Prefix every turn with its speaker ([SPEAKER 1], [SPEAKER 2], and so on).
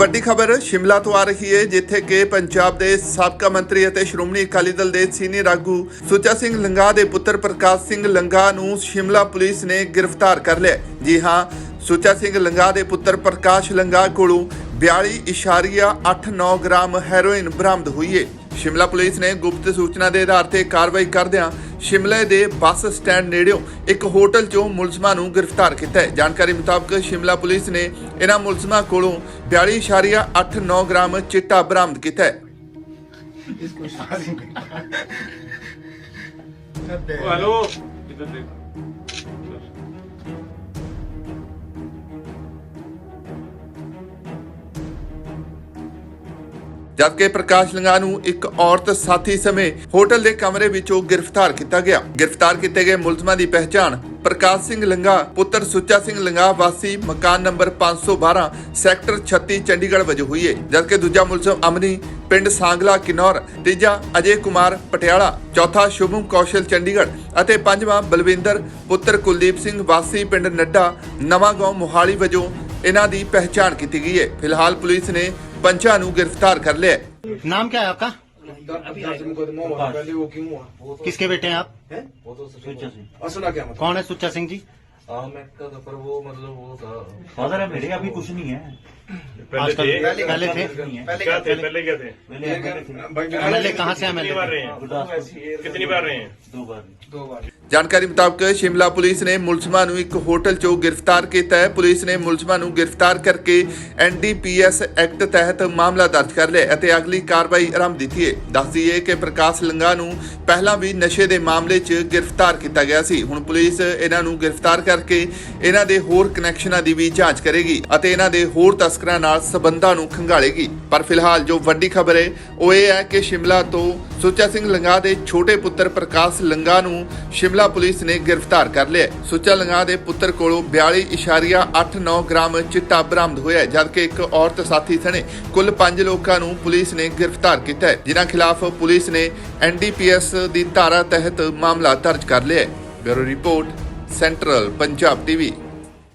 [SPEAKER 1] ਵੱਡੀ ਖਬਰ, ਸ਼ਿਮਲਾ ਤੋਂ ਆ ਰਹੀ ਹੈ, ਜਿੱਥੇ ਕਿ ਪੰਜਾਬ ਦੇ ਸਾਬਕਾ ਮੰਤਰੀ ਅਤੇ ਸ਼੍ਰੋਮਣੀ ਅਕਾਲੀ ਦਲ ਦੇ ਸੀਨੀਅਰ ਆਗੂ ਸੁੱਚਾ ਸਿੰਘ ਲੰਗਾ ਦੇ ਪੁੱਤਰ ਪ੍ਰਕਾਸ਼ ਸਿੰਘ ਲੰਗਾ ਨੂੰ ਸ਼ਿਮਲਾ ਪੁਲਿਸ ਨੇ ਗ੍ਰਿਫਤਾਰ ਕਰ ਲਿਆ ਜੀ ਹਾਂ, ਸੁੱਚਾ ਸਿੰਘ ਲੰਗਾ ਦੇ ਪੁੱਤਰ ਪ੍ਰਕਾਸ਼ ਲੰਗਾ ਕੋਲੋਂ 42.89 ਗ੍ਰਾਮ ਹੈਰੋਇਨ ਬਰਾਮਦ ਹੋਈ ਹੈ ਸ਼ਿਮਲਾ ਪੁਲਿਸ ਨੇ ਗੁਪਤ ਸੂਚਨਾ ਦੇ ਆਧਾਰ ਤੇ ਕਾਰਵਾਈ ਕਰਦਿਆਂ ਸ਼ਿਮਲੇ ਦੇ ਬੱਸ ਸਟੈਂਡ ਨੇੜਿਓਂ ਇੱਕ ਹੋਟਲ 'ਚੋਂ ਮੁਲਜ਼ਮਾਂ ਨੂੰ ਗ੍ਰਿਫਤਾਰ ਕੀਤਾ ਹੈ। ਜਾਣਕਾਰੀ ਮੁਤਾਬਕ ਸ਼ਿਮਲਾ ਪੁਲਿਸ ਨੇ ਇਹਨਾਂ ਮੁਲਜ਼ਮਾਂ ਕੋਲੋਂ 42.89 ਗ੍ਰਾਮ ਚਿੱਟਾ ਬਰਾਮਦ ਕੀਤਾ ਹੈ।
[SPEAKER 2] ਹੈਲੋ
[SPEAKER 1] ਜਦਕਿ ਪ੍ਰਕਾਸ਼ ਲੰਗਾ ਨੂੰ ਇੱਕ ਔਰਤ ਸਾਥੀ ਸਮੇਂ ਹੋਟਲ ਦੇ ਕਮਰੇ ਵਿੱਚੋਂ ਗ੍ਰਿਫਤਾਰ ਕੀਤਾ ਗਿਆ। ਗ੍ਰਿਫਤਾਰ ਕੀਤੇ ਗਏ ਮੁਲਜ਼ਮਾਂ ਦੀ ਪਹਿਚਾਣ ਪ੍ਰਕਾਸ਼ ਸਿੰਘ ਲੰਗਾ, ਪੁੱਤਰ ਸੁੱਚਾ ਸਿੰਘ ਲੰਗਾ ਵਾਸੀ ਮਕਾਨ ਨੰਬਰ 512 ਸੈਕਟਰ 36 ਚੰਡੀਗੜ੍ਹ ਵਜੋਂ ਹੋਈ ਹੈ ਜਦਕਿ ਦੂਜਾ ਮੁਲਜ਼ਮ ਅਮਨੀ, ਪਿੰਡ ਸਾਂਗਲਾ, ਕਿਨੌਰ, ਤੀਜਾ ਅਜੇ ਕੁਮਾਰ ਪਟਿਆਲਾ, ਚੌਥਾ ਸ਼ੁਭਮ ਕੌਸ਼ਲ, ਚੰਡੀਗੜ੍ਹ ਅਤੇ ਪੰਜਵਾਂ ਬਲਵਿੰਦਰ, ਪੁੱਤਰ ਕੁਲਦੀਪ ਸਿੰਘ ਵਾਸੀ ਪਿੰਡ ਨੱਡਾ, ਨਵਾਂ ਗਾਉਂ ਮੋਹਾਲੀ ਵਜੋਂ ਇਹਨਾਂ ਦੀ ਪਹਿਚਾਣ ਕੀਤੀ ਗਈ ਹੈ ਫਿਲਹਾਲ ਪੁਲਿਸ ਨੇ पंचा गिरफ्तार कर लिया
[SPEAKER 3] नाम क्या है आपका किसके बेटे हैं आप
[SPEAKER 4] सुचा सिंह
[SPEAKER 5] और सुना क्या मतलब
[SPEAKER 3] कौन है सुच्चा सिंह जी
[SPEAKER 4] आहमेद का था पर वो मतलब वो था
[SPEAKER 6] फादर है मेरे अभी कुछ नहीं है
[SPEAKER 2] पहले
[SPEAKER 3] आजकल
[SPEAKER 2] थे
[SPEAKER 3] पहले, पहले थे
[SPEAKER 2] क्या थे पहले क्या थे
[SPEAKER 4] पहले एमएलए थे
[SPEAKER 5] भाई
[SPEAKER 3] एमएलए कहाँ से
[SPEAKER 2] कितनी बार
[SPEAKER 3] एमएलए
[SPEAKER 2] रहे हैं
[SPEAKER 4] गुरदासपुर
[SPEAKER 2] कितनी बार रहे हैं
[SPEAKER 4] दो बार
[SPEAKER 5] दो बार
[SPEAKER 1] ਜਾਣਕਾਰੀ ਮੁਤਾਬਕ ਸ਼ਿਮਲਾ ਪੁਲਿਸ ਨੇ ਮੁਲਜ਼ਮਾਂ ਨੂੰ ਇੱਕ ਹੋਟਲ 'ਚੋਂ ਗ੍ਰਿਫਤਾਰ ਕੀਤਾ ਹੈ ਪੁਲਿਸ ਨੇ ਮੁਲਜ਼ਮਾਂ ਨੂੰ ਗ੍ਰਿਫਤਾਰ ਕਰਕੇ ਐਨਡੀਪੀਐਸ ਐਕਟ ਤਹਿਤ ਮਾਮਲਾ ਦਰਜ ਕਰ ਲਿਆ ਅਤੇ ਅਗਲੀ ਕਾਰਵਾਈ ਆਰੰਭ ਦਿੱਤੀ ਹੈ ਦੱਸਦੀ ਹੈ ਕਿ ਪ੍ਰਕਾਸ਼ ਲੰਗਾ ਨੂੰ ਪਹਿਲਾਂ ਵੀ ਨਸ਼ੇ ਦੇ ਮਾਮਲੇ 'ਚ ਗ੍ਰਿਫਤਾਰ ਕੀਤਾ ਗਿਆ ਸੀ ਹੁਣ ਪੁਲਿਸ ਇਹਨਾਂ ਨੂੰ ਗ੍ਰਿਫਤਾਰ ਕਰਕੇ ਇਹਨਾਂ ਦੇ ਹੋਰ ਕਨੈਕਸ਼ਨਾਂ ਦੀ ਵੀ ਜਾਂਚ ਕਰੇਗੀ ਅਤੇ ਇਹਨਾਂ ਦੇ ਹੋਰ ਤਸਕਰਾਂ ਨਾਲ ਸਬੰਧਾਂ ਨੂੰ ਖੰਗਾਲੇਗੀ। ਪਰ ਫਿਲਹਾਲ ਜੋ ਵੱਡੀ ਖਬਰ ਹੈ ਉਹ ਇਹ ਹੈ ਕਿ ਸ਼ਿਮਲਾ ਤੋਂ ਸੁੱਚਾ ਸਿੰਘ ਲੰਗਾ ਦੇ ਛੋਟੇ ਪੁੱਤਰ ਪ੍ਰਕਾਸ਼ ਲੰਗਾ ਨੂੰ ਸ਼ਿਮਲਾ ਪੁਲਿਸ ਨੇ ਗ੍ਰਿਫਤਾਰ ਕਰ ਲਿਆ ਸੁੱਚਾ ਲੰਗਾ ਦੇ ਪੁੱਤਰ ਕੋਲੋਂ 42.89 ਗ੍ਰਾਮ ਚਿੱਟਾ ਬਰਾਮਦ ਹੋਇਆ ਹੈ, ਜਦਕਿ ਇੱਕ ਔਰਤ ਸਾਥੀ ਸਣੇ ਕੁੱਲ 5 ਲੋਕਾਂ ਨੂੰ ਪੁਲਿਸ ਨੇ ਗ੍ਰਿਫਤਾਰ ਕੀਤਾ ਹੈ। ਜਿਨ੍ਹਾਂ ਖਿਲਾਫ ਪੁਲਿਸ ਨੇ ਐਨਡੀਪੀਐਸ ਦੀ ਧਾਰਾ ਤਹਿਤ ਮਾਮਲਾ ਦਰਜ ਕਰ ਲਿਆ ਹੈ। Bureau report central Punjab TV